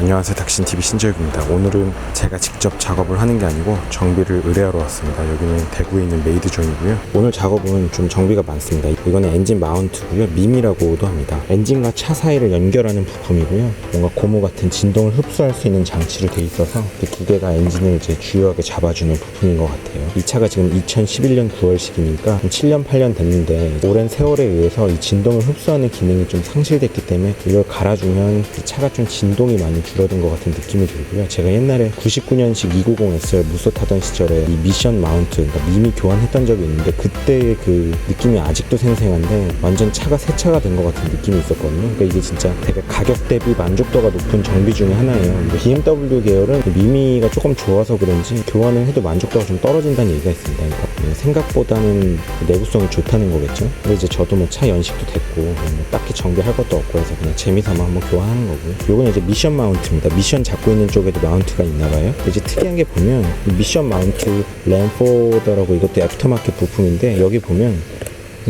안녕하세요. 닥신TV 신재욱입니다. 오늘은 제가 직접 작업을 하는 게 아니고 정비를 의뢰하러 왔습니다. 여기는 대구에 있는 메이드존이고요. 오늘 작업은 좀 정비가 많습니다. 이거는 엔진 마운트고요. 밈이라고도 합니다. 엔진과 차 사이를 연결하는 부품이고요. 뭔가 고무 같은 진동을 흡수할 수 있는 장치로 돼 있어서 그두 개가 엔진을 이제 주요하게 잡아주는 부품인 것 같아요. 이 차가 지금 2011년 9월식이니까 7년 8년 됐는데 오랜 세월에 의해서 이 진동을 흡수하는 기능이 좀 상실됐기 때문에 이걸 갈아주면 이 차가 좀 진동이 많이 줄어든 것 같은 느낌이 들고요. 제가 옛날에 99년식 290S를 무쏘 타던 시절에 이 미션 마운트, 그러니까 미미 교환했던 적이 있는데 그때의 그 느낌이 아직도 생생한데 완전 차가 새 차가 된 것 같은 느낌이 있었거든요. 그러니까 이게 진짜 되게 가격 대비 만족도가 높은 정비 중에 하나예요. BMW 계열은 미미가 조금 좋아서 그런지 교환을 해도 만족도가 좀 떨어진다는 얘기가 있습니다. 그러니까 생각보다는 내구성이 좋다는 거겠죠. 근데 이제 저도 뭐 차 연식도 됐고 뭐 딱히 정비할 것도 없고 해서 그냥 재미삼아 한번 교환하는 거고요. 요건 이제 미션 마운트 입니다. 미션 잡고 있는 쪽에도 마운트가 있나 봐요. 이제 특이한 게 보면 이 미션 마운트 램포더라고 이것도 애프터마켓 부품인데 여기 보면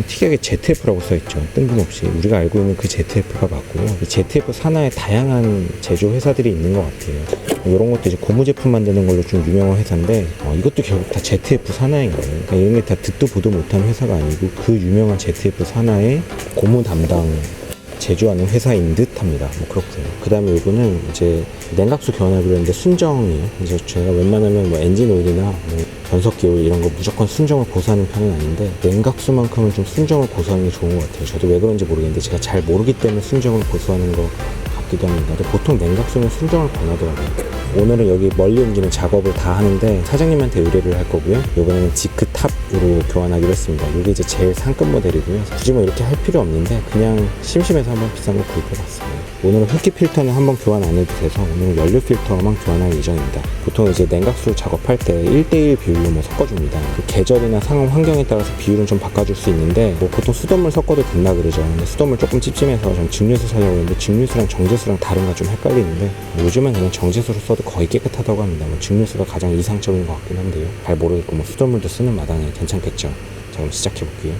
특이하게 ZF라고 써있죠. 뜬금없이. 우리가 알고 있는 그 ZF가 맞고요. 이 ZF 산하에 다양한 제조 회사들이 있는 것 같아요. 이런 것도 이제 고무 제품 만드는 걸로 좀 유명한 회사인데, 어, 이것도 결국 다 ZF 산하인 거예요. 그러니까 이런 게 다 듣도 보도 못한 회사가 아니고 그 유명한 ZF 산하의 고무 담당 제조하는 회사인 듯 합니다. 뭐 그렇고요. 그 다음에 이거는 이제 냉각수 교환하기로 했는데 순정이에요. 이제 제가 웬만하면 뭐 엔진 오일이나 뭐 변속기 오일 이런 거 무조건 순정을 고수하는 편은 아닌데 냉각수만큼은 좀 순정을 고수하는 게 좋은 것 같아요. 저도 왜 그런지 모르겠는데 제가 잘 모르기 때문에 순정을 고수하는 것 같기도 합니다. 근데 보통 냉각수는 순정을 권하더라고요. 오늘은 여기 멀리 옮기는 작업을 다 하는데 사장님한테 의뢰를 할 거고요. 이번에는 지크 탑으로 교환하기로 했습니다. 이게 이제 제일 상급 모델이고요. 굳이 뭐 이렇게 할 필요 없는데 그냥 심심해서 한번 비싼 거 구입해봤습니다. 오늘은 흡기 필터는 한번 교환 안 해도 돼서 오늘은 연료 필터만 교환할 예정입니다. 보통 이제 냉각수 작업할 때 1대1 비율로 뭐 섞어줍니다. 그 계절이나 상황 환경에 따라서 비율은 좀 바꿔줄 수 있는데 뭐 보통 수돗물 섞어도 된다 그러죠. 근데 수돗물 조금 찝찝해서 좀 증류수 사려고 했는데 증류수랑 정제수랑 다른가 좀 헷갈리는데 요즘은 그냥 정제수로 써도 거의 깨끗하다고 합니다. 뭐 증류수가 가장 이상적인 것 같긴 한데요. 잘 모르겠고 뭐 수돗물도 쓰는 마당에 괜찮겠죠. 자 그럼 시작해 볼게요.